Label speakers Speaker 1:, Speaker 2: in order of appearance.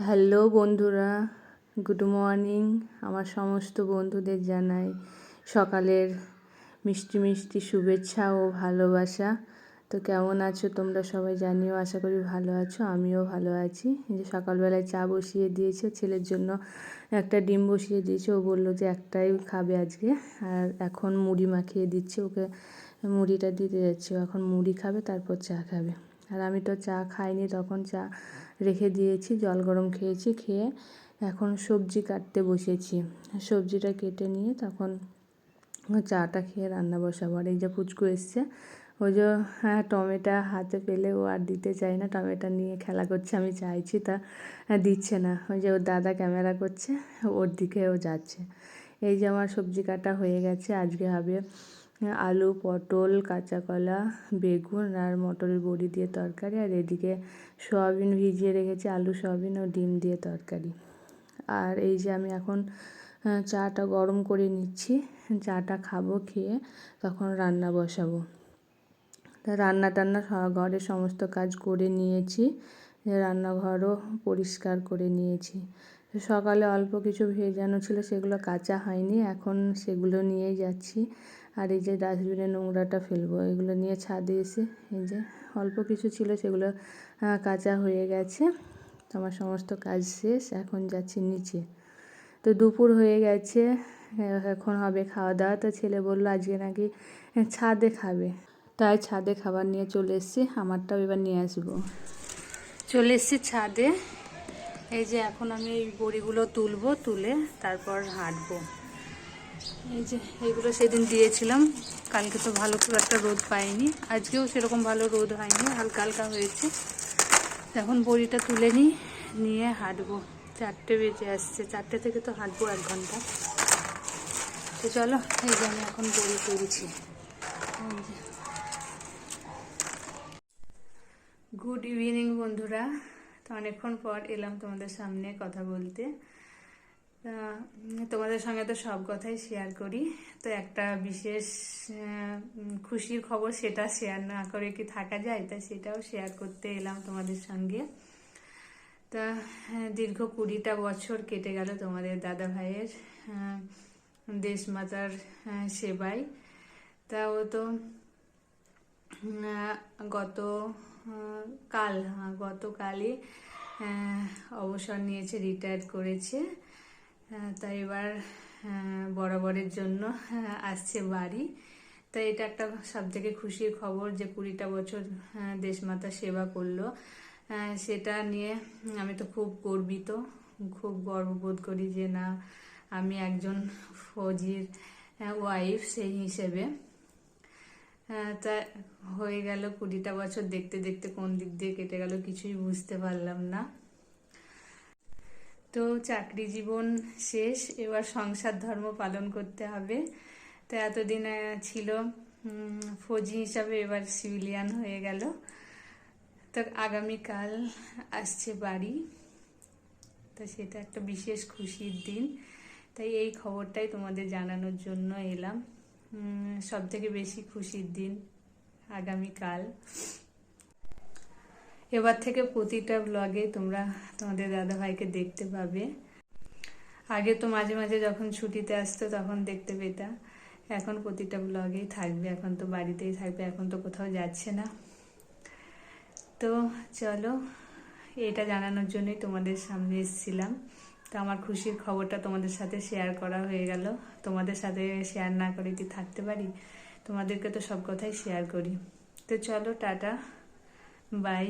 Speaker 1: Hello বন্ধুরা, good morning. আমার সমস্ত বন্ধুদের জানাই সকালের মিষ্টি মিষ্টি শুভেচ্ছা ও ভালোবাসা। তো কেমন আছো তোমরা সবাই জানিও, আশা করি ভালো আছো, আমিও ভালো আছি। যে সকালবেলায় চা বসিয়ে দিয়েছে, ছেলের জন্য একটা ডিম বসিয়ে দিয়েছে। ও বলল যে একটাই খাবে আজকে, আর এখন মুড়ি মাখিয়ে দিচ্ছে। ওকে মুড়িটা দিতে যাচ্ছে। এখন মুড়ি খাবে, তারপর চা খাবে। আর আমি তো চা খাইনি, তখন চা রেখে দিয়েছি, জল গরম খেয়েছি, খেয়ে এখন সবজি কাটতে বসেছি। সবজিটা কেটে নিয়ে তখন চাটা খেয়ে রান্না বসাবো। আর এই যে পুচকু এসছে, ওই যে হ্যাঁ টমেটো হাতে পেলে ও আর দিতে চায় না, টমেটো নিয়ে খেলা করছে, আমি চাইছি তা দিচ্ছে না। ওই যে ওর দাদা ক্যামেরা করছে, ওর দিকে ও যাচ্ছে। এই যে আমার সবজি কাটা হয়ে গেছে, আজকে হবে আলু, পটল কাঁচা কলা বেগুন আর মটরের বড়ি দিয়ে তরকারি। আর এদিকে সয়াবিন ভিজিয়ে রেখেছি, আলু, সয়াবিন ও ডিম দিয়ে তরকারি। আর এই যে আমি এখন চাটা গরম করে নিচ্ছি, চাটা খাব, খেয়ে তখন রান্না বসাবো। তা রান্না টান্না ঘরের সমস্ত কাজ করে নিয়েছি, রান্নাঘরও পরিষ্কার করে নিয়েছি। সকালে অল্প কিছু ভেজানো ছিল সেগুলো কাঁচা হয়নি, এখন সেগুলো নিয়েই যাচ্ছি। আর এই যে ডাস্টবিনে নোংরাটা ফেলব, এগুলো নিয়ে ছাদে এসে এই যে অল্প কিছু ছিল সেগুলো কাঁচা হয়ে গেছে। আমার সমস্ত কাজ শেষ, এখন যাচ্ছি নিচে। তো দুপুর হয়ে গেছে এখন হবে খাওয়া দাওয়া। তো ছেলে বলল, আজকে নাকি ছাদে খাবে। তাই ছাদে খাবার নিয়ে চলে এসেছি, আমারটাও এবার নিয়ে আসব। চলে এসেছি ছাদে। এই যে এখন আমি এই বড়িগুলো তুলবো, তুলে তারপর হাঁটবো। এই যে এইগুলো সেদিন দিয়েছিলাম, কালকে তো ভালো খুব একটা রোদ পাইনি, আজকেও সেরকম ভালো রোদ হয়নি, হালকা হালকা হয়েছে। এখন বড়িটা তুলে নিই নিয়ে হাঁটবো। চারটে বেজে আসছে, চারটে থেকে তো হাঁটবো এক ঘণ্টা। তো চলো, এই যে আমি এখন বড়ি তুলছি। গুড ইভিনিং বন্ধুরা। তো অনেকক্ষণ পর এলাম তোমাদের সামনে কথা বলতে। তোমাদের সঙ্গে তো সব কথাই শেয়ার করি। তো একটা বিশেষ খুশির খবর সেটা শেয়ার না করে কি থাকা যায় তা সেটাও শেয়ার করতে এলাম তোমাদের সঙ্গে। তা দীর্ঘ কুড়িটা বছর কেটে গেল তোমাদের দাদা ভাইয়ের দেশমাতার সেবায়। তা ও তো গত, কাল গতকালই অবসর নিয়েছে রিটায়ার করেছে। তাই এবার বরাবরের জন্য আসছে বাড়ি। তাই এটা একটা সব থেকে খুশির খবর যে কুড়িটা বছর দেশমাতা সেবা করল। সেটা নিয়ে আমি তো খুব গর্বিত, খুব গর্ববোধ করি যে না, আমি একজন ফৌজির ওয়াইফ সেই হিসেবে। তা হয়ে গেল কুড়িটা বছর দেখতে দেখতে কোন দিক দিয়ে কেটে গেল কিছুই বুঝতে পারলাম না। তো চাকরি জীবন শেষ, এবার সংসার ধর্ম পালন করতে হবে। তো এতদিন ছিল ফৌজি হিসাবে এবার সিভিলিয়ান হয়ে গেল। তো আগামীকাল আসছে বাড়ি। তো সেটা একটা বিশেষ খুশির দিন। তাই এই খবরটাই তোমাদের জানানোর জন্য এলাম। সব থেকে বেশি খুশির দিন আগামীকাল। এবার থেকে প্রতিটা ব্লগে তোমরা তোমাদের দাদা ভাইকে দেখতে পাবে। আগে তো মাঝে মাঝে যখন ছুটিতে আসতো তখন দেখতে পেতা। এখন প্রতিটা ব্লগেই থাকবে, এখন তো বাড়িতেই থাকবে, এখন তো কোথাও যাচ্ছে না। তো চলো, এটা জানানোর জন্যই তোমাদের সামনে এসেছিলাম। তো আমার খুশির খবরটা তোমাদের সাথে শেয়ার করা হয়ে গেল। তোমাদের সাথে শেয়ার না করে কি থাকতে পারি? তোমাদেরকে তো সব কথাই শেয়ার করি। তো চলো টাটা বাই